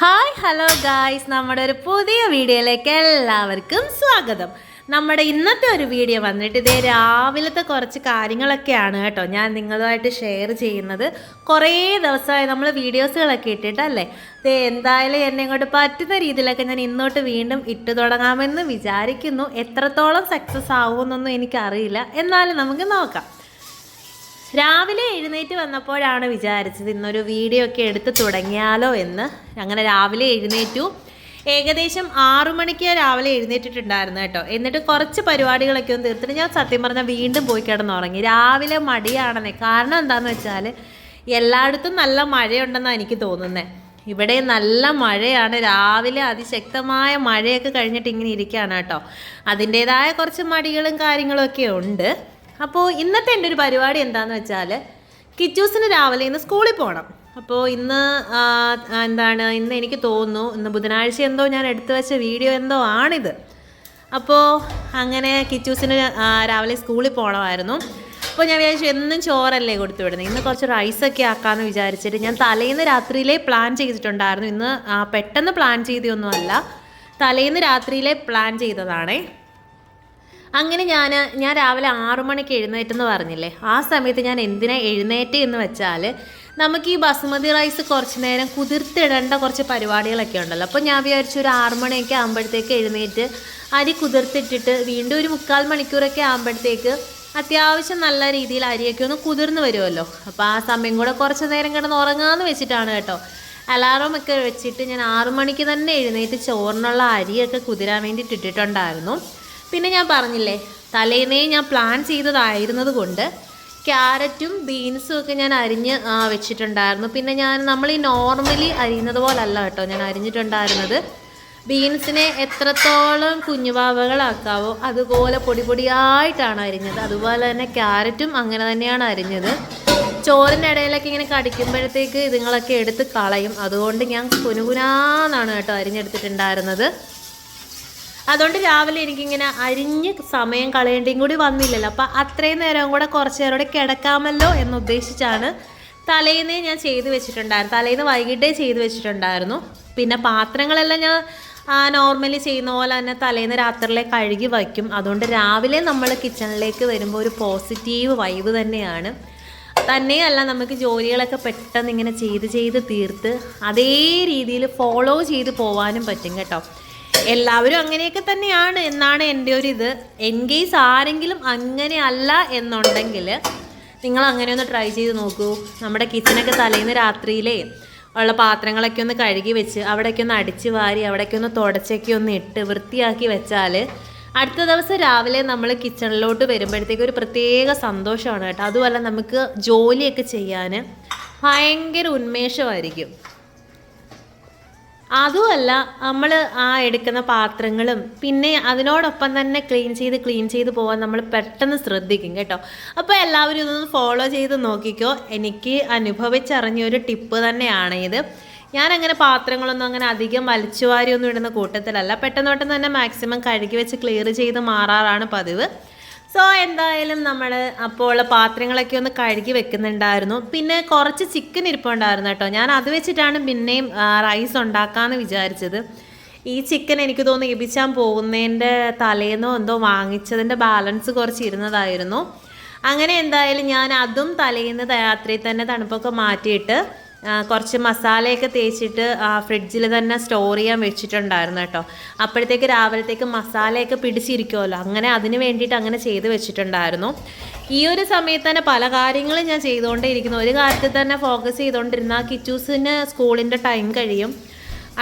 Hi hello guys നമ്മുടെ ഒരു പുതിയ വീഡിയോയിലേക്ക് എല്ലാവർക്കും സ്വാഗതം. നമ്മുടെ ഇന്നത്തെ ഒരു വീഡിയോ വന്നിട്ട് ഇതേ രാവിലത്തെ കുറച്ച് കാര്യങ്ങളൊക്കെയാണ് കേട്ടോ ഞാൻ നിങ്ങളുമായിട്ട് ഷെയർ ചെയ്യുന്നത്. കുറേ ദിവസമായി നമ്മൾ വീഡിയോസുകളൊക്കെ ഇട്ടിട്ടല്ലേ? ദേ എന്തായാലും എന്നെ ഇങ്ങോട്ട് പറ്റുന്ന രീതിയിലൊക്കെ ഞാൻ ഇന്നോട്ട് വീണ്ടും ഇട്ട് തുടങ്ങാമെന്ന് വിചാരിക്കുന്നു. എത്രത്തോളം സക്സസ് ആവുമെന്നൊന്നും എനിക്കറിയില്ല. എന്നാലും നമുക്ക് നോക്കാം. രാവിലെ എഴുന്നേറ്റ് വന്നപ്പോഴാണ് വിചാരിച്ചത് ഇന്നൊരു വീഡിയോ ഒക്കെ എടുത്ത് തുടങ്ങിയാലോ എന്ന്. അങ്ങനെ രാവിലെ എഴുന്നേറ്റു. ഏകദേശം ആറു മണിക്ക് രാവിലെ എഴുന്നേറ്റിട്ടുണ്ടായിരുന്നു കേട്ടോ. എന്നിട്ട് കുറച്ച് പരിപാടികളൊക്കെ ഒന്ന് തീർത്തിട്ട് ഞാൻ സത്യം പറഞ്ഞാൽ വീണ്ടും പോയി കിടന്നുറങ്ങി. രാവിലെ മടിയാണെന്നേ. കാരണം എന്താണെന്ന് വെച്ചാൽ എല്ലായിടത്തും നല്ല മഴയുണ്ടെന്നാണ് എനിക്ക് തോന്നുന്നത് ഇവിടെ നല്ല മഴയാണ്. രാവിലെ അതിശക്തമായ മഴയൊക്കെ കഴിഞ്ഞിട്ട് ഇങ്ങനെ ഇരിക്കുകയാണ് കേട്ടോ. അതിന്റേതായ കുറച്ച് മടികളും കാര്യങ്ങളും ഒക്കെ ഉണ്ട്. അപ്പോൾ ഇന്നത്തെ എന്റെ ഒരു പരിപാടി എന്താന്ന് വെച്ചാൽ കിച്ചൂസിന് രാവിലെ ഇന്ന് സ്കൂളിൽ പോകണം അപ്പോൾ ഇന്ന് എന്താണ് ഇന്ന് എനിക്ക് തോന്നുന്നു ഇന്ന് ബുധനാഴ്ച എന്തോ ഞാൻ എടുത്തു വെച്ച വീഡിയോ എന്തോ ആണിത്. അപ്പോൾ അങ്ങനെ കിച്ചൂസിന് രാവിലെ സ്കൂളിൽ പോകണമായിരുന്നു അപ്പോൾ ഞാൻ വിചാരിച്ചു എന്നും ചോറല്ലേ കൊടുത്തു വിടുന്നത് ഇന്ന് കുറച്ച് റൈസൊക്കെ ആക്കാമെന്ന് വിചാരിച്ചിട്ട് ഞാൻ തലേന്ന് രാത്രിയിലെ പ്ലാൻ ചെയ്തിട്ടുണ്ടായിരുന്നു. ഇന്ന് പെട്ടെന്ന് പ്ലാൻ ചെയ്തൊന്നുമല്ല തലേന്ന് രാത്രിയിലെ പ്ലാൻ ചെയ്തതാണേ. അങ്ങനെ ഞാൻ ഞാൻ രാവിലെ ആറു മണിക്ക് എഴുന്നേറ്റെന്ന് പറഞ്ഞില്ലേ? ആ സമയത്ത് ഞാൻ എന്തിനാ എഴുന്നേറ്റ് എന്ന് വെച്ചാൽ നമുക്ക് ഈ ബസുമതി റൈസ് കുറച്ച് നേരം കുതിർത്തിടേണ്ട കുറച്ച് പരിപാടികളൊക്കെ ഉണ്ടല്ലോ. അപ്പോൾ ഞാൻ വിചാരിച്ചു ഒരു ആറു മണിയൊക്കെ ആകുമ്പോഴത്തേക്ക് എഴുന്നേറ്റ് അരി കുതിർത്തിട്ടിട്ട് വീണ്ടും ഒരു മുക്കാൽ മണിക്കൂറൊക്കെ ആകുമ്പോഴത്തേക്ക് അത്യാവശ്യം നല്ല രീതിയിൽ അരിയൊക്കെ ഒന്ന് കുതിർന്ന് വരുമല്ലോ. അപ്പോൾ ആ സമയം കൂടെ കുറച്ച് നേരം കിടന്ന് ഉറങ്ങാമെന്ന് വെച്ചിട്ടാണ് കേട്ടോ. അലാറം ഒക്കെ വെച്ചിട്ട് ഞാൻ ആറു മണിക്ക് തന്നെ എഴുന്നേറ്റ് ചോറിനുള്ള അരിയൊക്കെ കുതിരാൻ വേണ്ടിയിട്ട് ഇട്ടിട്ടുണ്ടായിരുന്നു. പിന്നെ ഞാൻ പറഞ്ഞില്ലേ തലേന്നേ ഞാൻ പ്ലാൻ ചെയ്തതായിരുന്നത് കൊണ്ട് ക്യാരറ്റും ബീൻസും ഒക്കെ ഞാൻ അരിഞ്ഞ് വെച്ചിട്ടുണ്ടായിരുന്നു. പിന്നെ ഞാൻ നമ്മൾ ഈ നോർമലി അരിയുന്നത് പോലല്ല കേട്ടോ ഞാൻ അരിഞ്ഞിട്ടുണ്ടായിരുന്നത്. ബീൻസിനെ എത്രത്തോളം കുഞ്ഞുപാവകളാക്കാവോ അതുപോലെ പൊടി പൊടിയായിട്ടാണ് അരിഞ്ഞത്. അതുപോലെ തന്നെ ക്യാരറ്റും അങ്ങനെ തന്നെയാണ് അരിഞ്ഞത്. ചോറിന്റെ ഇടയിലൊക്കെ ഇങ്ങനെ കടിക്കുമ്പോഴത്തേക്ക് ഇതുങ്ങളൊക്കെ എടുത്ത് കളയും. അതുകൊണ്ട് ഞാൻ കുനുകുനാന്നാണ് കേട്ടോ അരിഞ്ഞെടുത്തിട്ടുണ്ടായിരുന്നത്. അതുകൊണ്ട് രാവിലെ എനിക്കിങ്ങനെ അരിഞ്ഞ് സമയം കളയേണ്ടിയും കൂടി വന്നില്ലല്ലോ. അപ്പം അത്രയും നേരം കൂടെ കുറച്ച് നേരം കൂടെ കിടക്കാമല്ലോ എന്ന് ഉദ്ദേശിച്ചാണ് തലേന്നേ ഞാൻ ചെയ്ത് വെച്ചിട്ടുണ്ടായിരുന്നു. തലേന്ന് വൈകിട്ടേ ചെയ്ത് വെച്ചിട്ടുണ്ടായിരുന്നു. പിന്നെ പാത്രങ്ങളെല്ലാം ഞാൻ നോർമലി ചെയ്യുന്ന പോലെ തന്നെ തലേന്ന് രാത്രിയിലെ കഴുകി വയ്ക്കും. അതുകൊണ്ട് രാവിലെ നമ്മൾ കിച്ചണിലേക്ക് വരുമ്പോൾ ഒരു പോസിറ്റീവ് വൈബ് തന്നെയാണ്. തന്നെയല്ല നമുക്ക് ജോലികളൊക്കെ പെട്ടെന്ന് ഇങ്ങനെ ചെയ്ത് ചെയ്ത് തീർത്ത് അതേ രീതിയിൽ ഫോളോ ചെയ്ത് പോവാനും പറ്റും കേട്ടോ. എല്ലാവരും അങ്ങനെയൊക്കെ തന്നെയാണ് എന്നാണ് എന്റെ ഒരു ഇത്. എൻ കേസ് ആരെങ്കിലും അങ്ങനെ അല്ല എന്നുണ്ടെങ്കിൽ നിങ്ങൾ അങ്ങനെ ഒന്ന് ട്രൈ ചെയ്ത് നോക്കൂ. നമ്മുടെ കിച്ചണൊക്കെ തലേന്ന് രാത്രിയിലേ ഉള്ള പാത്രങ്ങളൊക്കെ ഒന്ന് കഴുകി വെച്ച് അവിടെയൊക്കെ ഒന്ന് അടിച്ച് വാരി അവിടെയൊക്കെ ഒന്ന് തുടച്ചൊക്കെ ഒന്ന് ഇട്ട് വൃത്തിയാക്കി വെച്ചാൽ അടുത്ത ദിവസം രാവിലെ നമ്മൾ കിച്ചണിലോട്ട് വരുമ്പോഴത്തേക്ക് ഒരു പ്രത്യേക സന്തോഷമാണ് കേട്ടോ. അതുമല്ല നമുക്ക് ജോലിയൊക്കെ ചെയ്യാൻ ഭയങ്കര ഉന്മേഷമായിരിക്കും. അതുമല്ല നമ്മൾ ആ എടുക്കുന്ന പാത്രങ്ങളും പിന്നെ അതിനോടൊപ്പം തന്നെ ക്ലീൻ ചെയ്ത് ക്ലീൻ ചെയ്ത് പോകാൻ നമ്മൾ പെട്ടെന്ന് ശ്രദ്ധിക്കും കേട്ടോ. അപ്പോൾ എല്ലാവരും ഇതൊന്ന് ഫോളോ ചെയ്ത് നോക്കിക്കോ. എനിക്ക് അനുഭവിച്ചറിഞ്ഞ ഒരു ടിപ്പ് തന്നെയാണ് ഇത്. ഞാൻ അങ്ങനെ പാത്രങ്ങളൊന്നും അങ്ങനെ അധികം വലിച്ചുവാരി ഒന്നും ഇടുന്ന കൂട്ടത്തിലല്ല. പെട്ടെന്ന് പെട്ടെന്ന് തന്നെ മാക്സിമം കഴുകി വെച്ച് ക്ലിയർ ചെയ്ത് മാറാറാണ് പതിവ്. സോ എന്തായാലും നമ്മൾ അപ്പോൾ പാത്രങ്ങളൊക്കെ ഒന്ന് കഴുകി വെക്കുന്നുണ്ടായിരുന്നു. പിന്നെ കുറച്ച് ചിക്കൻ ഇരിപ്പുണ്ടായിരുന്നു കേട്ടോ. ഞാൻ അത് വെച്ചിട്ടാണ് പിന്നെയും റൈസ് ഉണ്ടാക്കാമെന്ന് വിചാരിച്ചത്. ഈ ചിക്കൻ എനിക്ക് തോന്നുന്നു ഇപ്പിച്ചാൻ പോകുന്നതിന്റെ തലേന്നോ എന്തോ വാങ്ങിച്ചതിന്റെ ബാലൻസ് കുറച്ച് ഇരുന്നതായിരുന്നു. അങ്ങനെ എന്തായാലും ഞാൻ അതും തലേന്ന് രാത്രി തന്നെ തണുപ്പൊക്കെ മാറ്റിയിട്ട് കുറച്ച് മസാലയൊക്കെ തേച്ചിട്ട് ഫ്രിഡ്ജിൽ തന്നെ സ്റ്റോർ ചെയ്യാൻ വെച്ചിട്ടുണ്ടായിരുന്നു കേട്ടോ. അപ്പോഴത്തേക്ക് രാവിലത്തേക്ക് മസാലയൊക്കെ പിടിച്ചിരിക്കുമല്ലോ അങ്ങനെ അതിന് വേണ്ടിയിട്ട് അങ്ങനെ ചെയ്ത് വെച്ചിട്ടുണ്ടായിരുന്നു. ഈ ഒരു സമയത്ത് തന്നെ പല കാര്യങ്ങളും ഞാൻ ചെയ്തുകൊണ്ടേ ഇരിക്കുന്നു. ഒരു കാര്യത്തിൽ തന്നെ ഫോക്കസ് ചെയ്തുകൊണ്ടിരുന്ന കിച്ചൂസിന് സ്കൂളിന്റെ ടൈം കഴിയും.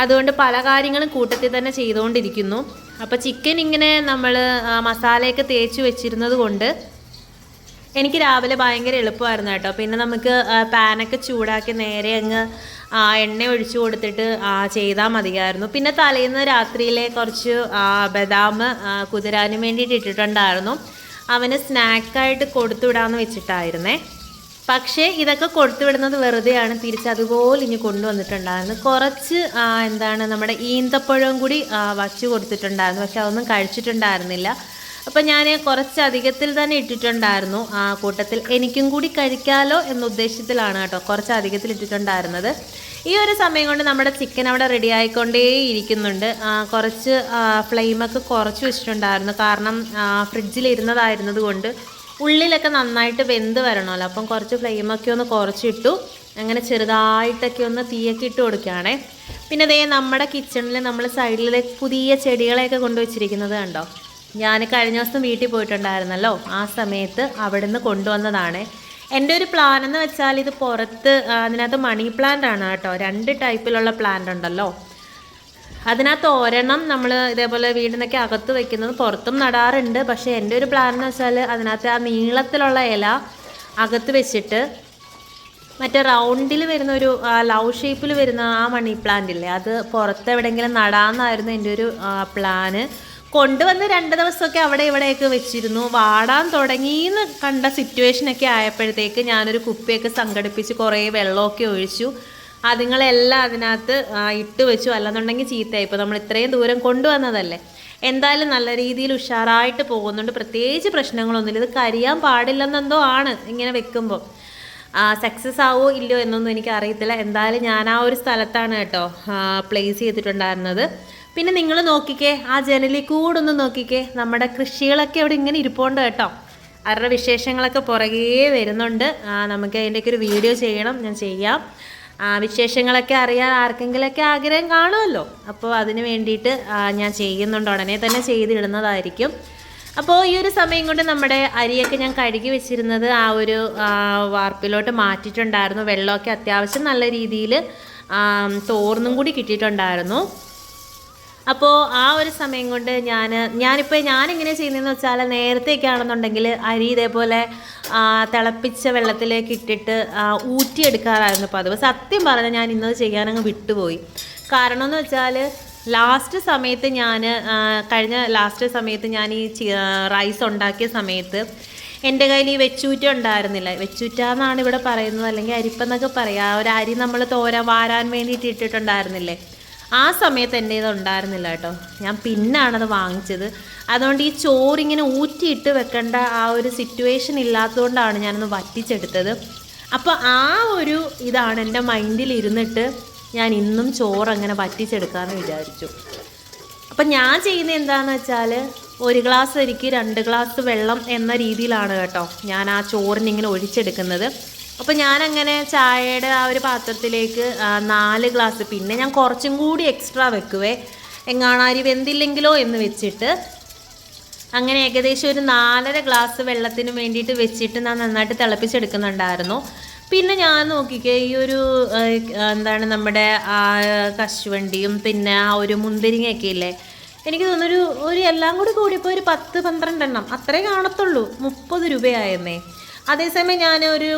അതുകൊണ്ട് പല കാര്യങ്ങളും കൂട്ടത്തിൽ തന്നെ ചെയ്തുകൊണ്ടിരിക്കുന്നു. അപ്പോൾ ചിക്കൻ ഇങ്ങനെ നമ്മൾ മസാലയൊക്കെ തേച്ച് വെച്ചിരുന്നത് കൊണ്ട് എനിക്ക് രാവിലെ ഭയങ്കര എളുപ്പമായിരുന്നു കേട്ടോ. പിന്നെ നമുക്ക് പാനൊക്കെ ചൂടാക്കി നേരെ അങ്ങ് എണ്ണ ഒഴിച്ചു കൊടുത്തിട്ട് ചെയ്താൽ മതിയായിരുന്നു. പിന്നെ തലേന്ന് രാത്രിയിലെ കുറച്ച് ബദാം കുതിരാനും വേണ്ടിയിട്ട് ഇട്ടിട്ടുണ്ടായിരുന്നു. അവന് സ്നാക്കായിട്ട് കൊടുത്തുവിടാമെന്ന് വെച്ചിട്ടായിരുന്നേ. പക്ഷേ ഇതൊക്കെ കൊടുത്തുവിടുന്നത് വെറുതെയാണ് തിരിച്ച് അതുപോലെ ഇനി കൊണ്ടുവന്നിട്ടുണ്ടായിരുന്നു കുറച്ച് എന്താണ് നമ്മുടെ ഈന്തപ്പഴവും കൂടി വച്ച് കൊടുത്തിട്ടുണ്ടായിരുന്നു. പക്ഷെ അതൊന്നും കഴിച്ചിട്ടുണ്ടായിരുന്നില്ല. അപ്പം ഞാൻ കുറച്ച് അധികത്തിൽ തന്നെ ഇട്ടിട്ടുണ്ടായിരുന്നു. ആ കൂട്ടത്തിൽ എനിക്കും കൂടി കഴിക്കാലോ എന്ന ഉദ്ദേശത്തിലാണ് കേട്ടോ കുറച്ച് അധികത്തിൽ ഇട്ടിട്ടുണ്ടായിരുന്നത്. ഈ ഒരു സമയം കൊണ്ട് നമ്മുടെ ചിക്കൻ അവിടെ റെഡി ആയിക്കൊണ്ടേ ഇരിക്കുന്നുണ്ട്. കുറച്ച് ഫ്ലെയിമൊക്കെ കുറച്ച് വെച്ചിട്ടുണ്ടായിരുന്നു. കാരണം ഫ്രിഡ്ജിൽ ഇരുന്നതായിരുന്നത് കൊണ്ട് ഉള്ളിലൊക്കെ നന്നായിട്ട് വെന്ത് വരണമല്ലോ. അപ്പം കുറച്ച് ഫ്ലെയിമൊക്കെ ഒന്ന് കുറച്ചിട്ടു. അങ്ങനെ ചെറുതായിട്ടൊക്കെ ഒന്ന് തീയൊക്കെ ഇട്ട് കൊടുക്കുകയാണേ. പിന്നെ ദേ നമ്മുടെ കിച്ചണിൽ നമ്മൾ സൈഡിൽ പുതിയ ചെടികളെയൊക്കെ കൊണ്ടുവച്ചിരിക്കുന്നത് കണ്ടോ? ഞാൻ കഴിഞ്ഞ ദിവസം വീട്ടിൽ പോയിട്ടുണ്ടായിരുന്നല്ലോ. ആ സമയത്ത് അവിടെ നിന്ന് കൊണ്ടുവന്നതാണ്. എന്റെ ഒരു പ്ലാൻ എന്ന് വെച്ചാൽ ഇത് പുറത്ത് അതിനകത്ത് മണി പ്ലാന്റ് ആണ് കേട്ടോ. രണ്ട് ടൈപ്പിലുള്ള പ്ലാന്റ് ഉണ്ടല്ലോ. അതിനകത്ത് ഒരെണ്ണം നമ്മൾ ഇതേപോലെ വീടിനൊക്കെ അകത്ത് വെക്കുന്നത് പുറത്തും നടാറുണ്ട്. പക്ഷേ എന്റെ ഒരു പ്ലാൻ എന്ന് വെച്ചാൽ അതിനകത്ത് ആ നീളത്തിലുള്ള ഇല അകത്ത് വെച്ചിട്ട് മറ്റേ റൗണ്ടിൽ വരുന്ന ഒരു ലവ് ഷേപ്പിൽ വരുന്ന ആ മണി പ്ലാന്റ് ഇല്ലേ അത് പുറത്ത് എവിടെയെങ്കിലും നടാമെന്നായിരുന്നു എന്റെ ഒരു പ്ലാന് കൊണ്ടുവന്ന് രണ്ട് ദിവസമൊക്കെ അവിടെ ഇവിടെയൊക്കെ വെച്ചിരുന്നു. വാടാൻ തുടങ്ങിയെന്ന് കണ്ട സിറ്റുവേഷനൊക്കെ ആയപ്പോഴത്തേക്ക് ഞാനൊരു കുപ്പിയൊക്കെ സംഘടിപ്പിച്ച് കുറേ വെള്ളമൊക്കെ ഒഴിച്ചു. അതുങ്ങളെല്ലാം അതിനകത്ത് ഇട്ട് വെച്ചു. അല്ലെന്നുണ്ടെങ്കിൽ ചീത്തയായി. ഇപ്പോൾ നമ്മൾ ഇത്രയും ദൂരം കൊണ്ടുവന്നതല്ലേ. എന്തായാലും നല്ല രീതിയിൽ ഉഷാറായിട്ട് പോകുന്നുണ്ട്. പ്രത്യേകിച്ച് പ്രശ്നങ്ങളൊന്നുമില്ല. ഇത് കരിയാൻ പാടില്ലെന്നെന്തോ ആണ് ഇങ്ങനെ വെക്കുമ്പോൾ സക്സസ് ആവോ ഇല്ലയോ എന്നൊന്നും എനിക്ക് അറിയത്തില്ല എന്തായാലും ഞാൻ ആ ഒരു സ്ഥലത്താണ് കേട്ടോ പ്ലേസ് ചെയ്തിട്ടുണ്ടായിരുന്നത്. പിന്നെ നിങ്ങൾ നോക്കിക്കേ ആ ജനലിൽ കൂടെ ഒന്ന് നോക്കിക്കേ. നമ്മുടെ കൃഷികളൊക്കെ അവിടെ ഇങ്ങനെ ഇരിപ്പുണ്ട് കേട്ടോ. അവരുടെ വിശേഷങ്ങളൊക്കെ പുറകേ വരുന്നുണ്ട്. ആ, നമുക്ക് അതിന്റെയൊക്കെ ഒരു വീഡിയോ ചെയ്യണം ഞാൻ ചെയ്യാം. ആ, വിശേഷങ്ങളൊക്കെ അറിയാൻ ആർക്കെങ്കിലൊക്കെ ആഗ്രഹം കാണുമല്ലോ. അപ്പോൾ അതിന് വേണ്ടിയിട്ട് ഞാൻ ചെയ്യുന്നുണ്ട്. ഉടനെ തന്നെ ചെയ്തിടുന്നതായിരിക്കും. അപ്പോൾ ഈ ഒരു സമയം കൊണ്ട് നമ്മുടെ അരിയൊക്കെ ഞാൻ കഴുകി വെച്ചിരുന്നത് ആ ഒരു വാർപ്പിലോട്ട് മാറ്റിയിട്ടുണ്ടായിരുന്നു. വെള്ളമൊക്കെ അത്യാവശ്യം നല്ല രീതിയിൽ തോർന്നും കൂടി കിട്ടിയിട്ടുണ്ടായിരുന്നു. അപ്പോൾ ആ ഒരു സമയം കൊണ്ട് ഞാൻ ഞാനിപ്പോൾ ഞാനിങ്ങനെ ചെയ്യുന്നതെന്ന് വെച്ചാൽ നേരത്തെയൊക്കെ ആണെന്നുണ്ടെങ്കിൽ അരി ഇതേപോലെ തിളപ്പിച്ച വെള്ളത്തിലേക്ക് ഇട്ടിട്ട് ഊറ്റിയെടുക്കാറായിരുന്നു. പതിവ് സത്യം പറഞ്ഞാൽ ഞാൻ ഇന്നത് ചെയ്യാനങ്ങ് വിട്ടുപോയി. കാരണം എന്ന് വെച്ചാൽ ലാസ്റ്റ് സമയത്ത് ഞാൻ കഴിഞ്ഞ ലാസ്റ്റ് സമയത്ത് ഞാൻ ഈ റൈസ് ഉണ്ടാക്കിയ സമയത്ത് എന്റെ കയ്യിൽ ഈ വെച്ചൂറ്റ ഉണ്ടായിരുന്നില്ല. വെച്ചൂറ്റ എന്നാണ് ഇവിടെ പറയുന്നത്. അല്ലെങ്കിൽ അരിപ്പെന്നൊക്കെ പറയാം. ഒരു അരി നമ്മൾ തോര വാരാൻ വേണ്ടിയിട്ട് ഇട്ടിട്ടുണ്ടായിരുന്നില്ലേ? ആ സമയത്ത് എന്റെ ഇത് ഉണ്ടായിരുന്നില്ല കേട്ടോ. ഞാൻ പിന്നാണത് വാങ്ങിച്ചത്. അതുകൊണ്ട് ഈ ചോറിങ്ങനെ ഊറ്റിയിട്ട് വെക്കേണ്ട ആ ഒരു സിറ്റുവേഷൻ ഇല്ലാത്തതുകൊണ്ടാണ് ഞാനൊന്ന് വറ്റിച്ചെടുത്തത്. അപ്പോൾ ആ ഒരു ഇതാണ് എന്റെ മൈൻഡിൽ ഇരുന്നിട്ട് ഞാൻ ഇന്നും ചോറ് അങ്ങനെ വറ്റിച്ചെടുക്കാമെന്ന് വിചാരിച്ചു. അപ്പം ഞാൻ ചെയ്യുന്നത് എന്താണെന്ന് വെച്ചാൽ ഒരു ഗ്ലാസ് അരിക്ക് രണ്ട് ഗ്ലാസ് വെള്ളം എന്ന രീതിയിലാണ് കേട്ടോ ഞാൻ ആ ചോറിനിങ്ങനെ ഒഴിച്ചെടുക്കുന്നത്. അപ്പം അങ്ങനെ ചായയുടെ ആ ഒരു പാത്രത്തിലേക്ക് നാല് ഗ്ലാസ് പിന്നെ ഞാൻ കുറച്ചും കൂടി എക്സ്ട്രാ വെക്കുവേ. എങ്ങാണാരി വെന്തില്ലെങ്കിലോ എന്ന് വെച്ചിട്ട്. അങ്ങനെ ഏകദേശം ഒരു നാലര ഗ്ലാസ് വെള്ളത്തിന് വേണ്ടിയിട്ട് വെച്ചിട്ട് ഞാൻ നന്നായിട്ട് തിളപ്പിച്ചെടുക്കുന്നുണ്ടായിരുന്നു. പിന്നെ ഞാൻ നോക്കിക്കേ ഈ ഒരു എന്താണ് നമ്മുടെ ആ കശുവണ്ടിയും പിന്നെ ആ ഒരു മുന്തിരിങ്ങയൊക്കെ ഇല്ലേ? എനിക്ക് തോന്നുന്നൊരു ഒരു എല്ലാം കൂടി കൂടിയപ്പോൾ ഒരു പത്ത് പന്ത്രണ്ടെണ്ണം. അത്രേ കാണത്തുള്ളൂ. മുപ്പത് രൂപയായിരുന്നേ അതേസമയം ഞാൻ ഒരു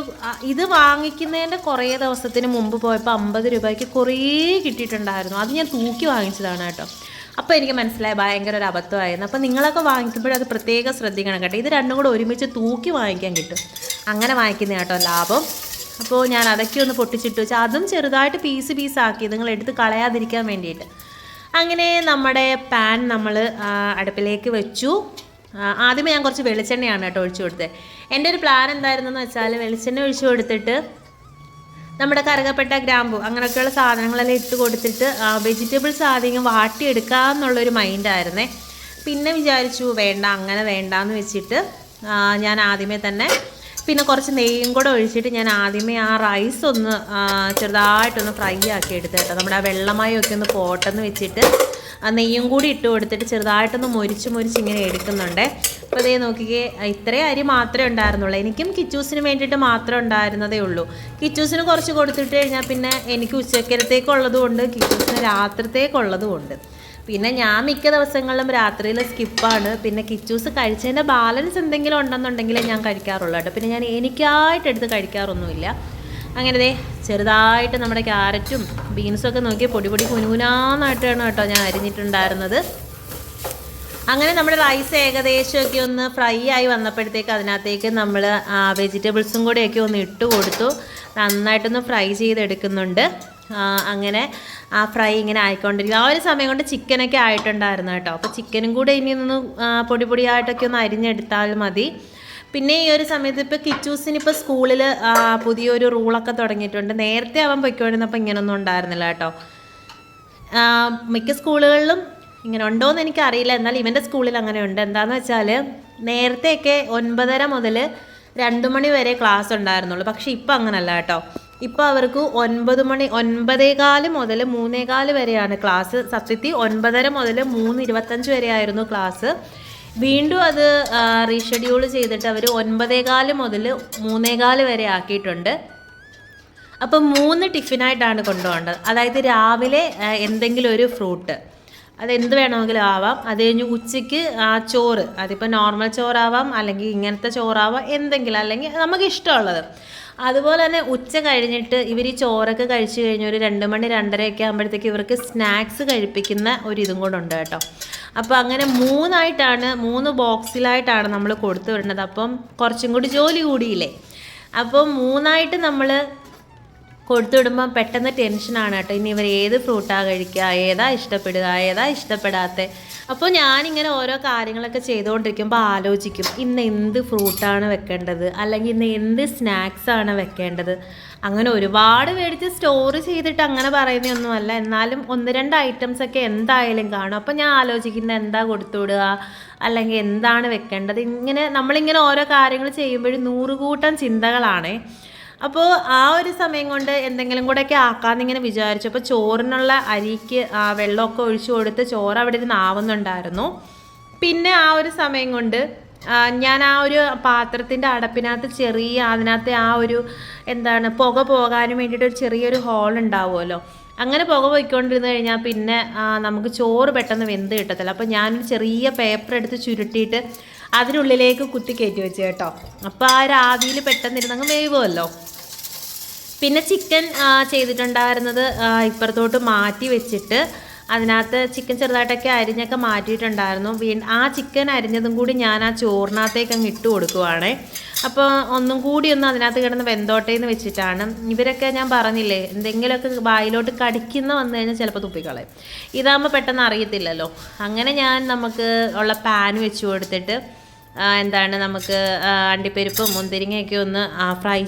ഇത് വാങ്ങിക്കുന്നതിന്റെ കുറേ ദിവസത്തിന് മുമ്പ് പോയപ്പോൾ അമ്പത് രൂപയ്ക്ക് കുറേ കിട്ടിയിട്ടുണ്ടായിരുന്നു. അത് ഞാൻ തൂക്കി വാങ്ങിച്ചതാണ് കേട്ടോ. അപ്പോൾ എനിക്ക് മനസ്സിലായി ഭയങ്കര ഒരു അബദ്ധമായിരുന്നു. അപ്പോൾ നിങ്ങളൊക്കെ വാങ്ങിക്കുമ്പോഴത് പ്രത്യേകം ശ്രദ്ധിക്കണം കേട്ടോ. ഇത് രണ്ടും കൂടെ ഒരുമിച്ച് തൂക്കി വാങ്ങിക്കാൻ കിട്ടും. അങ്ങനെ വാങ്ങിക്കുന്ന കേട്ടോ ലാഭം. അപ്പോൾ ഞാൻ അതൊക്കെ ഒന്ന് പൊട്ടിച്ചിട്ട് വെച്ചാൽ അതും ചെറുതായിട്ട് പീസ് ആക്കി നിങ്ങൾ എടുത്ത് കളയാതിരിക്കാൻ വേണ്ടിയിട്ട്. അങ്ങനെ നമ്മുടെ പാൻ നമ്മൾ അടുപ്പിലേക്ക് വെച്ചു. ആദ്യമേ ഞാൻ കുറച്ച് വെളിച്ചെണ്ണയാണ് കേട്ടോ ഒഴിച്ചു കൊടുത്തത് എന്റെ ഒരു പ്ലാൻ എന്തായിരുന്നെന്ന് വെച്ചാൽ വെളിച്ചെണ്ണ ഒഴിച്ചു കൊടുത്തിട്ട് നമ്മുടെ കറുകപ്പെട്ട ഗ്രാമ്പു അങ്ങനെയൊക്കെയുള്ള സാധനങ്ങളെല്ലാം ഇട്ട് കൊടുത്തിട്ട് വെജിറ്റബിൾസ് ആദ്യം വാട്ടിയെടുക്കുക എന്നുള്ളൊരു മൈൻഡായിരുന്നേ പിന്നെ വിചാരിച്ചു വേണ്ട അങ്ങനെ വേണ്ടാന്ന് വെച്ചിട്ട് ഞാൻ ആദ്യമേ തന്നെ പിന്നെ കുറച്ച് നെയ്യും കൂടെ ഒഴിച്ചിട്ട് ഞാൻ ആദ്യമേ ആ റൈസ് ഒന്ന് ചെറുതായിട്ടൊന്ന് ഫ്രൈ ആക്കി എടുത്ത് നമ്മുടെ ആ ഒക്കെ ഒന്ന് പോട്ടെന്ന് വെച്ചിട്ട് ആ നെയ്യും കൂടി ഇട്ട് കൊടുത്തിട്ട് ചെറുതായിട്ടൊന്ന് മൊരിച്ച് മൊരിച്ച് ഇങ്ങനെ എടുക്കുന്നുണ്ട്. അപ്പോൾ അതേ നോക്കിക്കേ ഇത്രയും അരി മാത്രമേ ഉണ്ടായിരുന്നുള്ളൂ. എനിക്കും കിച്ചൂസിന് വേണ്ടിയിട്ട് മാത്രമേ ഉണ്ടായിരുന്നതേ ഉള്ളൂ. കിച്ചൂസിന് കുറച്ച് കൊടുത്തിട്ട് കഴിഞ്ഞാൽ പിന്നെ എനിക്ക് ഉച്ചക്കരത്തേക്കുള്ളതും ഉണ്ട് കിച്ചൂസിന് രാത്രിത്തേക്കുള്ളതും ഉണ്ട്. പിന്നെ ഞാൻ മിക്ക ദിവസങ്ങളിലും രാത്രിയിൽ സ്കിപ്പാണ്. പിന്നെ കിച്ചൂസ് കഴിച്ചതിന്റെ ബാലൻസ് എന്തെങ്കിലും ഉണ്ടെന്നുണ്ടെങ്കിലേ ഞാൻ കഴിക്കാറുള്ളൂ കേട്ടോ. പിന്നെ ഞാൻ എനിക്കായിട്ട് എടുത്ത് കഴിക്കാറൊന്നുമില്ല. അങ്ങനെ ദേ ചെറുതായിട്ട് നമ്മുടെ ക്യാരറ്റും ബീൻസും ഒക്കെ നോക്കി പൊടി പൊടി കുനുകുനാന്നായിട്ടാണ് കേട്ടോ ഞാൻ അരിഞ്ഞിട്ടുണ്ടായിരുന്നത്. അങ്ങനെ നമ്മുടെ റൈസ് ഏകദേശമൊക്കെ ഒന്ന് ഫ്രൈ ആയി വന്നപ്പോഴത്തേക്ക് അതിനകത്തേക്ക് നമ്മൾ വെജിറ്റബിൾസും കൂടെയൊക്കെ ഒന്ന് ഇട്ട് കൊടുത്തു. നന്നായിട്ടൊന്ന് ഫ്രൈ ചെയ്തെടുക്കുന്നുണ്ട്. അങ്ങനെ ആ ഫ്രൈ ഇങ്ങനെ ആയിക്കൊണ്ടിരിക്കും ആ ഒരു സമയം കൊണ്ട് ചിക്കനൊക്കെ ആയിട്ടുണ്ടായിരുന്നു കേട്ടോ. അപ്പോൾ ചിക്കനും കൂടെ ഇനി ഒന്ന് പൊടി പൊടിയായിട്ടൊക്കെ ഒന്ന് അരിഞ്ഞെടുത്താൽ മതി. പിന്നെ ഈ ഒരു സമയത്ത് ഇപ്പോൾ കിച്ചൂസിന് ഇപ്പോൾ സ്കൂളിൽ പുതിയൊരു റൂളൊക്കെ തുടങ്ങിയിട്ടുണ്ട്. നേരത്തെ അവൻ പൊയ്ക്കൊണ്ടിരുന്നപ്പോൾ ഇങ്ങനൊന്നും ഉണ്ടായിരുന്നില്ല കേട്ടോ. മിക്ക സ്കൂളുകളിലും ഇങ്ങനെ ഉണ്ടോയെന്ന് എനിക്കറിയില്ല. എന്നാൽ ഇവന്റെ സ്കൂളിൽ അങ്ങനെ ഉണ്ട്. എന്താണെന്ന് വെച്ചാൽ നേരത്തെയൊക്കെ ഒൻപതര മുതൽ രണ്ട് മണി വരെ ക്ലാസ് ഉണ്ടായിരുന്നുള്ളൂ. പക്ഷേ ഇപ്പം അങ്ങനല്ല കേട്ടോ. ഇപ്പോൾ അവർക്ക് ഒൻപത് മണി ഒൻപതേകാൽ മുതൽ മൂന്നേകാൽ വരെയാണ് ക്ലാസ് സത്യത്തിൽ ഒൻപതര മുതൽ മൂന്ന് ഇരുപത്തഞ്ച് വരെ ആയിരുന്നു ക്ലാസ് വീണ്ടും അത് റീഷെഡ്യൂൾ ചെയ്തിട്ട് അവർ ഒൻപതേകാൽ മുതൽ മൂന്നേകാൽ വരെ ആക്കിയിട്ടുണ്ട്. അപ്പം മൂന്ന് ടിഫിനായിട്ടാണ് കൊണ്ടുപോകേണ്ടത്. അതായത് രാവിലെ എന്തെങ്കിലും ഒരു ഫ്രൂട്ട്. അത് എന്ത് വേണമെങ്കിലും ആവാം. അത് കഴിഞ്ഞ് ഉച്ചയ്ക്ക് ആ ചോറ് അതിപ്പോൾ നോർമൽ ചോറാവാം അല്ലെങ്കിൽ ഇങ്ങനത്തെ ചോറാവാം എന്തെങ്കിലും അല്ലെങ്കിൽ നമുക്ക് ഇഷ്ടമുള്ളത്. അതുപോലെ തന്നെ ഉച്ച കഴിഞ്ഞിട്ട് ഇവർ ഈ ചോറൊക്കെ കഴിച്ചു കഴിഞ്ഞ് ഒരു രണ്ട് മണി രണ്ടരയൊക്കെ ആകുമ്പോഴത്തേക്ക് ഇവർക്ക് സ്നാക്സ് കഴിപ്പിക്കുന്ന ഒരു കൂടെ ഉണ്ട് കേട്ടോ. അപ്പോൾ അങ്ങനെ മൂന്നായിട്ടാണ് മൂന്ന് ബോക്സിലായിട്ടാണ് നമ്മൾ കൊടുത്തു വിടുന്നത്. അപ്പം കുറച്ചും കൂടി ജോലി കൂടിയില്ലേ? അപ്പോൾ മൂന്നായിട്ട് നമ്മൾ കൊടുത്തു വിടുമ്പോൾ പെട്ടെന്ന് ടെൻഷനാണ് കേട്ടോ. ഇനി ഇവർ ഏത് ഫ്രൂട്ടാണ് കഴിക്കുക ഏതാ ഇഷ്ടപ്പെടുക ഏതാ ഇഷ്ടപ്പെടാത്ത? അപ്പോൾ ഞാനിങ്ങനെ ഓരോ കാര്യങ്ങളൊക്കെ ചെയ്തുകൊണ്ടിരിക്കുമ്പോൾ ആലോചിക്കും ഇന്ന് എന്ത് ഫ്രൂട്ടാണ് വെക്കേണ്ടത്? അല്ലെങ്കിൽ ഇന്ന് എന്ത് സ്നാക്സ് ആണ് വെക്കേണ്ടത്? അങ്ങനെ ഒരുപാട് മേടിച്ച് സ്റ്റോർ ചെയ്തിട്ട് അങ്ങനെ പറയുന്നതൊന്നുമല്ല എന്നാലും ഒന്ന് രണ്ട് ഐറ്റംസ് ഒക്കെ എന്തായാലും കാണും. അപ്പോൾ ഞാൻ ആലോചിക്കുന്ന എന്താ കൊടുത്തു വിടുക അല്ലെങ്കിൽ എന്താണ് വെക്കേണ്ടത്? ഇങ്ങനെ നമ്മളിങ്ങനെ ഓരോ കാര്യങ്ങൾ ചെയ്യുമ്പോഴും നൂറുകൂട്ടം ചിന്തകളാണേ. അപ്പോൾ ആ ഒരു സമയം കൊണ്ട് എന്തെങ്കിലും കൂടെയൊക്കെ ആക്കാമെന്ന് ഇങ്ങനെ വിചാരിച്ചു. അപ്പോൾ ചോറിനുള്ള അരിക്ക് ആ വെള്ളമൊക്കെ ഒഴിച്ചു കൊടുത്ത് ചോറ് അവിടെ ഇരുന്ന് ആവുന്നുണ്ടായിരുന്നു. പിന്നെ ആ ഒരു സമയം കൊണ്ട് ഞാൻ ആ ഒരു പാത്രത്തിന്റെ അടപ്പിനകത്ത് ചെറിയ അതിനകത്ത് ആ ഒരു എന്താണ് പുക പോകാനും വേണ്ടിയിട്ട് ഒരു ചെറിയൊരു ഹോൾ ഉണ്ടാവുമല്ലോ. അങ്ങനെ പുക പോയിക്കൊണ്ടിരുന്ന് കഴിഞ്ഞാൽ പിന്നെ നമുക്ക് ചോറ് പെട്ടെന്ന് വെന്ത് കിട്ടത്തില്ല. അപ്പോൾ ഞാനൊരു ചെറിയ പേപ്പർ എടുത്ത് ചുരുട്ടിയിട്ട് അതിനുള്ളിലേക്ക് കുത്തി കയറ്റി വെച്ച് കേട്ടോ. അപ്പോൾ ആ രാവിയിൽ പെട്ടെന്ന് ഇരുന്നങ്ങ് വേവുമല്ലോ പിന്നെ ചിക്കൻ ചെയ്തിട്ടുണ്ടായിരുന്നത് ഇപ്പുറത്തോട്ട് മാറ്റി വെച്ചിട്ട് അതിനകത്ത് ചിക്കൻ ചെറുതായിട്ടൊക്കെ അരിഞ്ഞൊക്കെ മാറ്റിയിട്ടുണ്ടായിരുന്നു. വീ ആ ചിക്കൻ അരിഞ്ഞതും കൂടി ഞാൻ ആ ചോറിനകത്തേക്ക് അങ്ങ് ഇട്ട് കൊടുക്കുവാണേ. അപ്പോൾ ഒന്നും കൂടി ഒന്ന് അതിനകത്ത് കിടന്ന് വെന്തോട്ടെ എന്ന് വെച്ചിട്ടാണ്. ഇവരൊക്കെ ഞാൻ പറഞ്ഞില്ലേ എന്തെങ്കിലുമൊക്കെ വായിലോട്ട് കടിക്കുന്ന വന്നു കഴിഞ്ഞാൽ ചിലപ്പോൾ തുപ്പിക്കളയും. ഇതാകുമ്പോൾ പെട്ടെന്ന് അറിയത്തില്ലല്ലോ. അങ്ങനെ ഞാൻ നമുക്ക് ഉള്ള പാൻ വെച്ച് കൊടുത്തിട്ട് എന്താണ് നമുക്ക് അണ്ടിപ്പരിപ്പും മുന്തിരിങ്ങയൊക്കെ ഒന്ന് ഫ്രൈ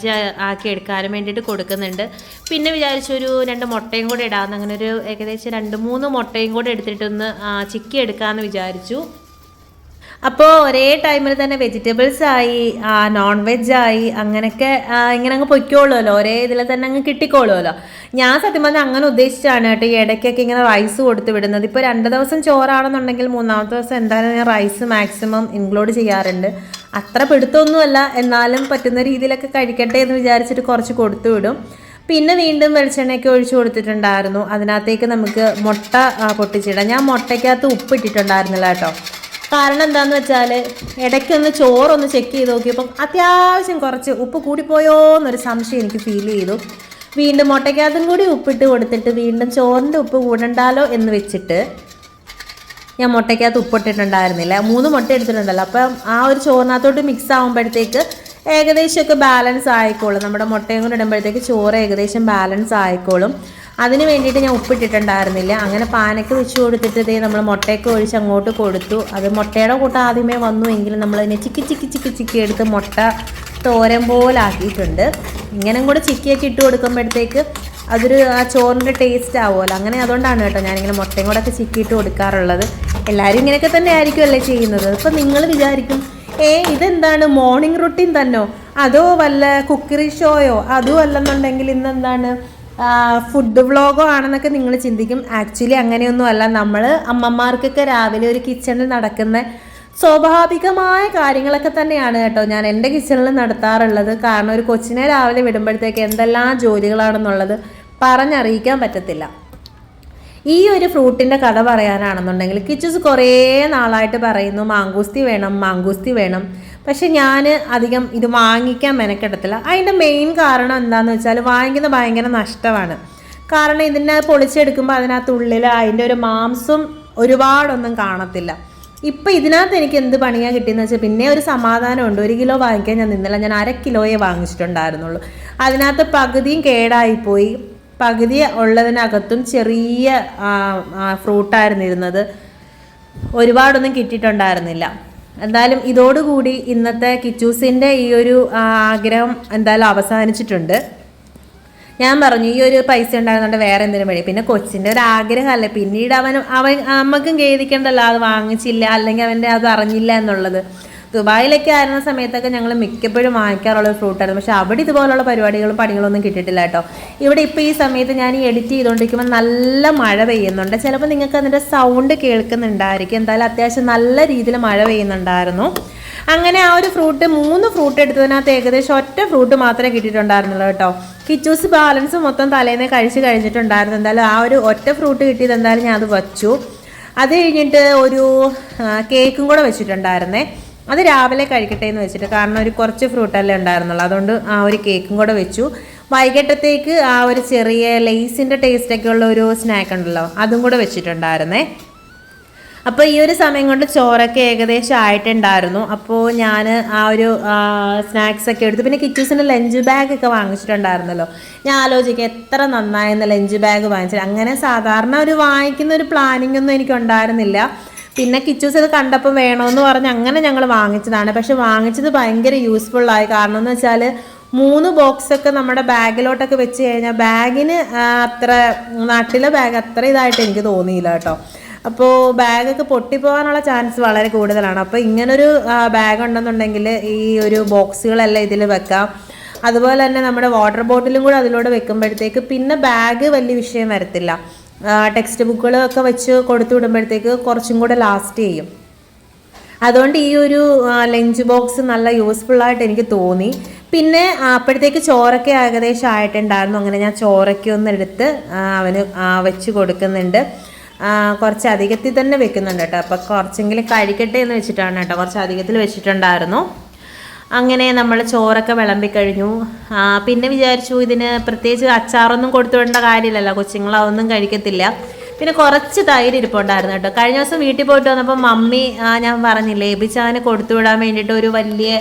ആക്കി എടുക്കാനും വേണ്ടിയിട്ട് കൊടുക്കുന്നുണ്ട്. പിന്നെ വിചാരിച്ചു ഒരു രണ്ട് മുട്ടയും കൂടെ ഇടാമെന്ന് അങ്ങനെ ഒരു ഏകദേശം രണ്ട് മൂന്ന് മുട്ടയും കൂടെ എടുത്തിട്ടൊന്ന് ചിക്കി എടുക്കാമെന്ന് വിചാരിച്ചു. അപ്പോൾ ഒരേ ടൈമിൽ തന്നെ വെജിറ്റബിൾസ് ആയി നോൺ വെജ് ആയി അങ്ങനെയൊക്കെ ഇങ്ങനെ അങ്ങ് പൊയ്ക്കോളുമല്ലോ ഒരേ ഇതിൽ തന്നെ അങ്ങ് കിട്ടിക്കോളുമല്ലോ ഞാൻ സത്യം പറഞ്ഞാൽ അങ്ങനെ ഉദ്ദേശിച്ചാണ് കേട്ടോ ഈ ഇടയ്ക്കൊക്കെ ഇങ്ങനെ റൈസ് കൊടുത്ത് വിടുന്നത്. ഇപ്പോൾ രണ്ട് ദിവസം ചോറാണെന്നുണ്ടെങ്കിൽ മൂന്നാമത്തെ ദിവസം എന്തായാലും ഞാൻ റൈസ് മാക്സിമം ഇൻക്ലൂഡ് ചെയ്യാറുണ്ട്. അത്ര പിടുത്തമൊന്നുമല്ല എന്നാലും പറ്റുന്ന രീതിയിലൊക്കെ കഴിക്കട്ടെ എന്ന് വിചാരിച്ചിട്ട് കുറച്ച് കൊടുത്തു വിടും. പിന്നെ വീണ്ടും വെളിച്ചെണ്ണയൊക്കെ ഒഴിച്ചു കൊടുത്തിട്ടുണ്ടായിരുന്നു. അതിനകത്തേക്ക് നമുക്ക് മുട്ട പൊട്ടിച്ചിടാം. ഞാൻ മുട്ടയ്ക്കകത്ത് ഉപ്പ് ഇട്ടിട്ടുണ്ടായിരുന്നില്ല കേട്ടോ. കാരണം എന്താന്ന് വെച്ചാൽ ഇടയ്ക്കൊന്ന് ചോറൊന്ന് ചെക്ക് ചെയ്ത് നോക്കിയപ്പം അത്യാവശ്യം കുറച്ച് ഉപ്പ് കൂടിപ്പോയോ എന്നൊരു സംശയം എനിക്ക് ഫീൽ ചെയ്തു. വീണ്ടും മുട്ടയ്ക്കകത്തും കൂടി ഉപ്പിട്ട് കൊടുത്തിട്ട് വീണ്ടും ചോറിന്റെ ഉപ്പ് കൂടണ്ടാലോ എന്ന് വെച്ചിട്ട് ഞാൻ മുട്ടയ്ക്കകത്ത് ഉപ്പിട്ടിട്ടുണ്ടായിരുന്നില്ല. മൂന്ന് മുട്ട എടുത്തിട്ടുണ്ടല്ലോ. അപ്പം ആ ഒരു ചോറിനകത്തോട്ട് മിക്സ് ആകുമ്പോഴത്തേക്ക് ഏകദേശമൊക്കെ ബാലൻസ് ആയിക്കോളും. നമ്മുടെ മുട്ടയും കൂടെ ഇടുമ്പോഴത്തേക്ക് ചോറ് ഏകദേശം ബാലൻസ് ആയിക്കോളും. അതിന് വേണ്ടിയിട്ട് ഞാൻ ഉപ്പിട്ടിട്ടുണ്ടായിരുന്നില്ല. അങ്ങനെ പാനൊക്കെ വെച്ച് കൊടുത്തിട്ട് നമ്മൾ മുട്ടയൊക്കെ ഒഴിച്ച് അങ്ങോട്ട് കൊടുത്തു. അത് മുട്ടയുടെ കൂട്ടം ആദ്യമേ വന്നു എങ്കിലും നമ്മളതിനെ ചിക്കി ചിക്കി ചിക്കി ചിക്കി എടുത്ത് മുട്ട തോരൻ പോലെ ആക്കിയിട്ടുണ്ട് ഇങ്ങനെ കൂടെ ചിക്കിയൊക്കെ ഇട്ട് കൊടുക്കുമ്പോഴത്തേക്ക് അതൊരു ആ ചോറിന്റെ ടേസ്റ്റ് ആവുമല്ലോ. അങ്ങനെ അതുകൊണ്ടാണ് കേട്ടോ ഞാനിങ്ങനെ മുട്ടയും കൂടെ ഒക്കെ ചിക്കിയിട്ട് കൊടുക്കാറുള്ളത്. എല്ലാവരും ഇങ്ങനെയൊക്കെ തന്നെ ആയിരിക്കുമല്ലേ ചെയ്യുന്നത്? അപ്പം നിങ്ങൾ വിചാരിക്കും ഏ ഇതെന്താണ്? മോർണിംഗ് റുട്ടീൻ തന്നോ? അതോ വല്ല കുക്കറി ഷോയോ അതോ അല്ലെന്നുണ്ടെങ്കിൽ ഇന്നെന്താണ്? ഫുഡ് വ്ളോഗോ ആണെന്നൊക്കെ നിങ്ങൾ ചിന്തിക്കും. ആക്ച്വലി അങ്ങനെയൊന്നും അല്ല നമ്മൾ അമ്മമാർക്കൊക്കെ രാവിലെ ഒരു കിച്ചണിൽ നടക്കുന്ന സ്വാഭാവികമായ കാര്യങ്ങളൊക്കെ തന്നെയാണ് കേട്ടോ. ഞാൻ എന്റെ കിച്ചണിൽ നടത്താറുള്ളത്. കാരണം ഒരു കൊച്ചിനെ രാവിലെ വിടുമ്പോഴത്തേക്ക് എന്തെല്ലാം ജോലികളാണെന്നുള്ളത് പറഞ്ഞറിയിക്കാൻ പറ്റത്തില്ല. ഈ ഒരു ഫ്രൂട്ടിന്റെ കഥ പറയാനാണെന്നുണ്ടെങ്കിൽ കിച്ചസ് കുറേ നാളായിട്ട് പറയുന്നു മാങ്കൂസ്തി വേണം മാങ്കൂസ്തി വേണം. പക്ഷെ ഞാൻ അധികം ഇത് വാങ്ങിക്കാൻ മെനക്കെടത്തില്ല. അതിന്റെ മെയിൻ കാരണം എന്താണെന്ന് വെച്ചാൽ വാങ്ങിക്കുന്ന ഭയങ്കര നഷ്ടമാണ്. കാരണം ഇതിനെ പൊളിച്ചെടുക്കുമ്പോൾ അതിനകത്ത് ഉള്ളിൽ അതിന്റെ ഒരു മാംസം ഒരുപാടൊന്നും കാണത്തില്ല. ഇപ്പം ഇതിനകത്ത് എനിക്ക് എന്ത് പണിയാണ് കിട്ടിയെന്ന് വെച്ചാൽ പിന്നെ ഒരു സമാധാനമുണ്ട്. ഒരു കിലോ വാങ്ങിക്കാൻ ഞാൻ നിന്നില്ല. ഞാൻ അര കിലോയെ വാങ്ങിച്ചിട്ടുണ്ടായിരുന്നുള്ളൂ. അതിനകത്ത് പകുതിയും കേടായിപ്പോയി. പകുതി ഉള്ളതിനകത്തും ചെറിയ ഫ്രൂട്ടായിരുന്നു ഇരുന്നത്. ഒരുപാടൊന്നും കിട്ടിയിട്ടുണ്ടായിരുന്നില്ല. എന്തായാലും ഇതോടുകൂടി ഇന്നത്തെ കിച്ചൂസിന്റെ ഈ ഒരു ആഗ്രഹം എന്തായാലും അവസാനിച്ചിട്ടുണ്ട്. ഞാൻ പറഞ്ഞു ഈ ഒരു പൈസ ഉണ്ടായിരുന്നുണ്ട് വേറെ എന്തിനും വഴി പിന്നെ കൊച്ചിന്റെ ഒരു ആഗ്രഹമല്ലേ. പിന്നീട് അവൻ അവൻ അമ്മക്കും ഖേദിക്കണ്ടല്ലോ അത് വാങ്ങിച്ചില്ല അല്ലെങ്കിൽ അവന്റെ അത് അറിഞ്ഞില്ല എന്നുള്ളത്. ദുബായിലൊക്കെ ആയിരുന്ന സമയത്തൊക്കെ ഞങ്ങൾ മിക്കപ്പോഴും വാങ്ങിക്കാറുള്ള ഒരു ഫ്രൂട്ടായിരുന്നു പക്ഷെ അവിടെ ഇതുപോലുള്ള പരിപാടികളും പണികളൊന്നും കിട്ടിയിട്ടില്ല കേട്ടോ. ഇവിടെ ഇപ്പോൾ ഈ സമയത്ത് ഞാൻ ഈ എഡിറ്റ് ചെയ്തുകൊണ്ടിരിക്കുമ്പോൾ നല്ല മഴ പെയ്യുന്നുണ്ട്. ചിലപ്പോൾ നിങ്ങൾക്ക് അതിന്റെ സൗണ്ട് കേൾക്കുന്നുണ്ടായിരിക്കും. എന്തായാലും അത്യാവശ്യം നല്ല രീതിയിൽ മഴ പെയ്യുന്നുണ്ടായിരുന്നു. അങ്ങനെ ആ ഒരു ഫ്രൂട്ട് മൂന്ന് ഫ്രൂട്ട് എടുത്തതിനകത്ത് ഏകദേശം ഒറ്റ ഫ്രൂട്ട് മാത്രമേ കിട്ടിയിട്ടുണ്ടായിരുന്നുള്ളൂ കേട്ടോ. കിച്ചൂസ് ബാലൻസ് മൊത്തം തലേന്ന് കഴിച്ച് കഴിഞ്ഞിട്ടുണ്ടായിരുന്നു. എന്തായാലും ആ ഒരു ഒറ്റ ഫ്രൂട്ട് കിട്ടിയത് എന്തായാലും ഞാൻ അത് വച്ചു. അത് കഴിഞ്ഞിട്ട് ഒരു കേക്കും കൂടെ വെച്ചിട്ടുണ്ടായിരുന്നേ. അത് രാവിലെ കഴിക്കട്ടെ എന്ന് വെച്ചിട്ട്. കാരണം ഒരു കുറച്ച് ഫ്രൂട്ടല്ലേ ഉണ്ടായിരുന്നുള്ളൂ. അതുകൊണ്ട് ആ ഒരു കേക്കും കൂടെ വെച്ചു. വൈകിട്ടത്തേക്ക് ആ ഒരു ചെറിയ ലേസിന്റെ ടേസ്റ്റൊക്കെ ഉള്ള ഒരു സ്നാക്ക് ഉണ്ടല്ലോ അതും കൂടെ വെച്ചിട്ടുണ്ടായിരുന്നേ. അപ്പോൾ ഈ ഒരു സമയം കൊണ്ട് ചോറൊക്കെ ഏകദേശം ആയിട്ടുണ്ടായിരുന്നു. അപ്പോൾ ഞാൻ ആ ഒരു സ്നാക്സ് ഒക്കെ എടുത്തു. പിന്നെ കിച്ചൂസിന്റെ ലഞ്ച് ബാഗ് ഒക്കെ വാങ്ങിച്ചിട്ടുണ്ടായിരുന്നല്ലോ. ഞാൻ ആലോചിക്കുക എത്ര നന്നായിരുന്നു ലഞ്ച് ബാഗ് വാങ്ങിച്ചത്. അങ്ങനെ സാധാരണ ഒരു വാങ്ങിക്കുന്ന ഒരു പ്ലാനിംഗ് ഒന്നും എനിക്ക് ഉണ്ടായിരുന്നില്ല പിന്നെ കിച്ചൂസ് ഇത് കണ്ടപ്പോൾ വേണമെന്ന് പറഞ്ഞ് അങ്ങനെ ഞങ്ങൾ വാങ്ങിച്ചതാണ്. പക്ഷെ വാങ്ങിച്ചത് ഭയങ്കര യൂസ്ഫുൾ ആയി. കാരണം എന്ന് വെച്ചാൽ മൂന്ന് ബോക്സ് ഒക്കെ നമ്മുടെ ബാഗിലോട്ടൊക്കെ വെച്ച് കഴിഞ്ഞാൽ ബാഗിന് അത്ര നാട്ടിലെ ബാഗ് അത്ര ഇതായിട്ട് എനിക്ക് തോന്നിയില്ല കേട്ടോ. അപ്പോൾ ബാഗൊക്കെ പൊട്ടിപ്പോകാനുള്ള ചാൻസ് വളരെ കൂടുതലാണ്. അപ്പോൾ ഇങ്ങനൊരു ബാഗ് ഉണ്ടെന്നുണ്ടെങ്കിൽ ഈ ഒരു ബോക്സുകളെല്ലാം ഇതിൽ വെക്കാം. അതുപോലെ തന്നെ നമ്മുടെ വാട്ടർ ബോട്ടിലും കൂടെ അതിലൂടെ വെക്കുമ്പോഴത്തേക്ക് പിന്നെ ബാഗ് വലിയ വിഷയം വരത്തില്ല. ടെക്സ്റ്റ് ബുക്കുകളൊക്കെ വെച്ച് കൊടുത്തു വിടുമ്പോഴത്തേക്ക് കുറച്ചും കൂടെ ലാസ്റ്റ് ചെയ്യും. അതുകൊണ്ട് ഈ ഒരു ലഞ്ച് ബോക്സ് നല്ല യൂസ്ഫുൾ ആയിട്ട് എനിക്ക് തോന്നി. പിന്നെ അപ്പോഴത്തേക്ക് ചോറൊക്കെ ഏകദേശം ആയിട്ടുണ്ടായിരുന്നു. അങ്ങനെ ഞാൻ ചോറൊക്കെ ഒന്ന് എടുത്ത് അവന് വെച്ച് കൊടുക്കുന്നുണ്ട്. കുറച്ച് അധികത്തിൽ തന്നെ വെക്കുന്നുണ്ട് കേട്ടോ. അപ്പോൾ കുറച്ചെങ്കിലും കഴിക്കട്ടെ എന്ന് വെച്ചിട്ടാണ് കേട്ടോ. കുറച്ച് അധികത്തിൽ വെച്ചിട്ടുണ്ടായിരുന്നു. അങ്ങനെ നമ്മൾ ചോറൊക്കെ വിളമ്പിക്കഴിഞ്ഞു പിന്നെ വിചാരിച്ചു ഇതിന് പ്രത്യേകിച്ച് അച്ചാറൊന്നും കൊടുത്തുവിടേണ്ട കാര്യമില്ലല്ലോ കൊച്ചുങ്ങൾ അതൊന്നും കഴിക്കത്തില്ല. പിന്നെ കുറച്ച് തൈര് ഇരിപ്പുണ്ടായിരുന്നു കേട്ടോ. കഴിഞ്ഞ ദിവസം വീട്ടിൽ പോയിട്ട് വന്നപ്പോൾ മമ്മി ഞാൻ പറഞ്ഞില്ലേ എബിച്ചാന് കൊടുത്തു വിടാൻ വേണ്ടിയിട്ട് ഒരു വലിയ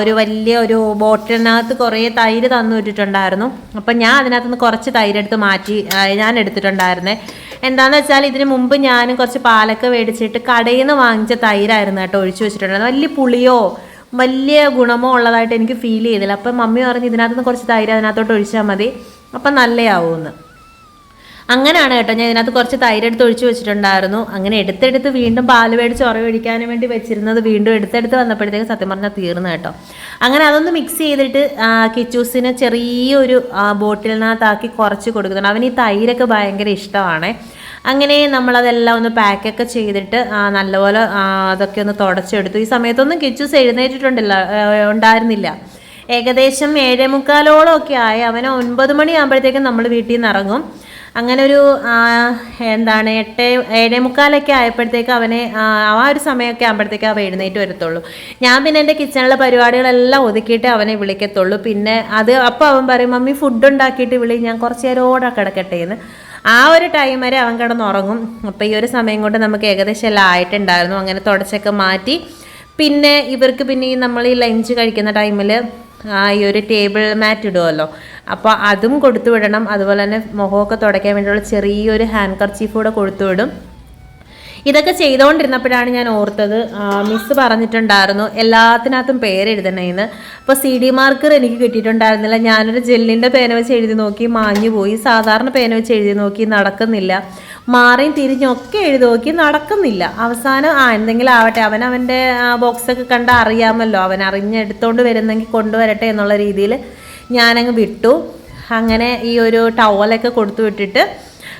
ഒരു വലിയ ഒരു ബോട്ടിലിനകത്ത് കുറേ തൈര് തന്നു വിട്ടിട്ടുണ്ടായിരുന്നു. അപ്പം ഞാൻ അതിനകത്ത് നിന്ന് കുറച്ച് തൈരെടുത്ത് മാറ്റി ഞാൻ എടുത്തിട്ടുണ്ടായിരുന്നേ. എന്താണെന്ന് വെച്ചാൽ ഇതിന് മുമ്പ് ഞാനും കുറച്ച് പാലൊക്കെ മേടിച്ചിട്ട് കടയിൽ നിന്ന് വാങ്ങിച്ച തൈരായിരുന്നു കേട്ടോ ഒഴിച്ചു വെച്ചിട്ടുണ്ടായിരുന്നു വലിയ പുളിയോ വലിയ ഗുണമോ ഉള്ളതായിട്ട് എനിക്ക് ഫീൽ ചെയ്തില്ല. അപ്പം മമ്മി പറഞ്ഞ് ഇതിനകത്ത് നിന്ന് കുറച്ച് തൈര് അതിനകത്തോട്ട് ഒഴിച്ചാൽ മതി. അപ്പം നല്ലയാവുമെന്ന് അങ്ങനെയാണ് കേട്ടോ. ഞാൻ ഇതിനകത്ത് കുറച്ച് തൈര് എടുത്ത് ഒഴിച്ചു വെച്ചിട്ടുണ്ടായിരുന്നു. അങ്ങനെ എടുത്തെടുത്ത് വീണ്ടും പാൽ മേടിച്ച് ഉറവ് വേണ്ടി വെച്ചിരുന്നത് വീണ്ടും എടുത്തെടുത്ത് വന്നപ്പോഴത്തേക്ക് സത്യം പറഞ്ഞാൽ തീർന്നു കേട്ടോ. അങ്ങനെ അതൊന്ന് മിക്സ് ചെയ്തിട്ട് കിച്ചൂസിന് ചെറിയൊരു ബോട്ടിലിനകത്താക്കി കുറച്ച് കൊടുക്കുന്നുണ്ട്. അവന് ഈ തൈരൊക്കെ ഭയങ്കര ഇഷ്ടമാണ്. അങ്ങനെ നമ്മളതെല്ലാം ഒന്ന് പാക്കൊക്കെ ചെയ്തിട്ട് നല്ലപോലെ അതൊക്കെ ഒന്ന് തുടച്ചെടുത്തു. ഈ സമയത്തൊന്നും കിച്ചൂസ് എഴുന്നേറ്റിട്ടുണ്ടല്ല ഉണ്ടായിരുന്നില്ല. ഏകദേശം ഏഴേ മുക്കാലോളം ഒക്കെ ആയി. അവന് ഒൻപത് മണിയാകുമ്പോഴത്തേക്കും നമ്മൾ വീട്ടിൽ നിന്ന് ഇറങ്ങും. അങ്ങനെ ഒരു എന്താണ് എട്ട് ഏഴേ മുക്കാലൊക്കെ ആയപ്പോഴത്തേക്ക് അവനെ ആ ഒരു സമയമൊക്കെ ആകുമ്പോഴത്തേക്ക് അവ എഴുന്നേറ്റ് വരത്തുള്ളൂ. ഞാൻ പിന്നെ എന്റെ കിച്ചണിലെ പരിപാടികളെല്ലാം ഒതുക്കിയിട്ട് അവനെ വിളിക്കത്തുള്ളൂ. പിന്നെ അത് അപ്പോൾ അവൻ പറയും മമ്മി ഫുഡ് ഉണ്ടാക്കിയിട്ട് വിളി ഞാൻ കുറച്ച് നേരം ഓടാ കിടക്കട്ടെ എന്ന്. ആ ഒരു ടൈം വരെ അവൻ കിടന്ന് ഉറങ്ങും അപ്പോൾ ഈ ഒരു സമയം കൊണ്ട് നമുക്ക് ഏകദേശം എല്ലാം ആയിട്ടുണ്ടായിരുന്നു. അങ്ങനെ തുടച്ചൊക്കെ മാറ്റി. പിന്നെ ഇവർക്ക് പിന്നെ ഈ നമ്മൾ ഈ ലഞ്ച് കഴിക്കുന്ന ടൈമിൽ ആ ഈ ഒരു ടേബിൾ മാറ്റ് ഇടുമല്ലോ അപ്പോൾ അതും കൊടുത്തു വിടണം. അതുപോലെ തന്നെ മുഖമൊക്കെ തുടയ്ക്കാൻ വേണ്ടിയുള്ള ചെറിയൊരു ഹാൻഡ് കർച്ചീഫ് കൂടെ കൊടുത്തു വിടും. ഇതൊക്കെ ചെയ്തുകൊണ്ടിരുന്നപ്പോഴാണ് ഞാൻ ഓർത്തത്. മിസ് പറഞ്ഞിട്ടുണ്ടായിരുന്നു. എല്ലാത്തിനകത്തും പേരെഴുതണേന്ന്. അപ്പോൾ സി ഡി മാർക്കർ എനിക്ക് കിട്ടിയിട്ടുണ്ടായിരുന്നില്ല. ഞാനൊരു ജെല്ലിന്റെ പേന വെച്ച് എഴുതി നോക്കി മാഞ്ഞു പോയി. സാധാരണ പേന വെച്ച് എഴുതി നോക്കി നടക്കുന്നില്ല. മാറിയും തിരിഞ്ഞൊക്കെ എഴുതി നോക്കി നടക്കുന്നില്ല. അവസാനം ആ എന്തെങ്കിലും ആവട്ടെ അവൻ അവന്റെ ബോക്സൊക്കെ കണ്ട് അറിയാമല്ലോ. അവൻ അറിഞ്ഞെടുത്തോണ്ട് വരുന്നെങ്കിൽ കൊണ്ടുവരട്ടെ എന്നുള്ള രീതിയിൽ ഞാനങ്ങ് വിട്ടു. അങ്ങനെ ഈ ഒരു ടവലൊക്കെ കൊടുത്തു വിട്ടിട്ട്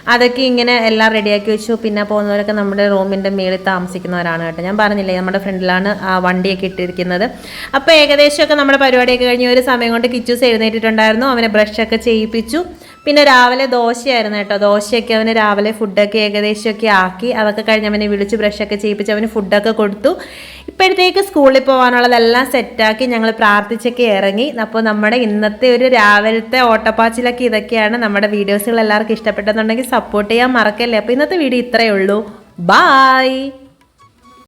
അതൊക്കെ ഇങ്ങനെ എല്ലാം റെഡിയാക്കി വെച്ചു. പിന്നെ പോകുന്നവരൊക്കെ നമ്മുടെ റൂമിന്റെ മേളിൽ താമസിക്കുന്നവരാണ് കേട്ടോ. ഞാൻ പറഞ്ഞില്ലേ നമ്മുടെ ഫ്രണ്ടിലാണ് ആ വണ്ടിയൊക്കെ ഇട്ടിരിക്കുന്നത്. അപ്പോൾ ഏകദേശമൊക്കെ നമ്മുടെ പരിപാടിയൊക്കെ കഴിഞ്ഞ് ഒരു സമയം കൊണ്ട് കിച്ചൂസ് എഴുന്നേറ്റിട്ടുണ്ടായിരുന്നു. അവനെ ബ്രഷൊക്കെ ചെയ്യിപ്പിച്ചു. പിന്നെ രാവിലെ ദോശയായിരുന്നു കേട്ടോ. ദോശയൊക്കെ അവന് രാവിലെ ഫുഡൊക്കെ ഏകദേശമൊക്കെ ആക്കി അതൊക്കെ കഴിഞ്ഞ് അവനെ വിളിച്ച് ബ്രഷൊക്കെ ചെയ്യിപ്പിച്ച് അവന് ഫുഡൊക്കെ കൊടുത്തു. ഇപ്പോഴത്തേക്ക് സ്കൂളിൽ പോകാനുള്ളതെല്ലാം സെറ്റാക്കി ഞങ്ങൾ പ്രാർത്ഥിച്ചൊക്കെ ഇറങ്ങി. അപ്പോൾ നമ്മുടെ ഇന്നത്തെ ഒരു രാവിലത്തെ ഓട്ടപ്പാച്ചിലൊക്കെ ഇതൊക്കെയാണ് നമ്മുടെ വീഡിയോസുകൾ എല്ലാവർക്കും ഇഷ്ടപ്പെട്ടെന്നുണ്ടെങ്കിൽ സപ്പോർട്ട് ചെയ്യാൻ മറക്കല്ലേ. അപ്പോൾ ഇന്നത്തെ വീഡിയോ ഇത്രയേ ഉള്ളൂ. ബായ്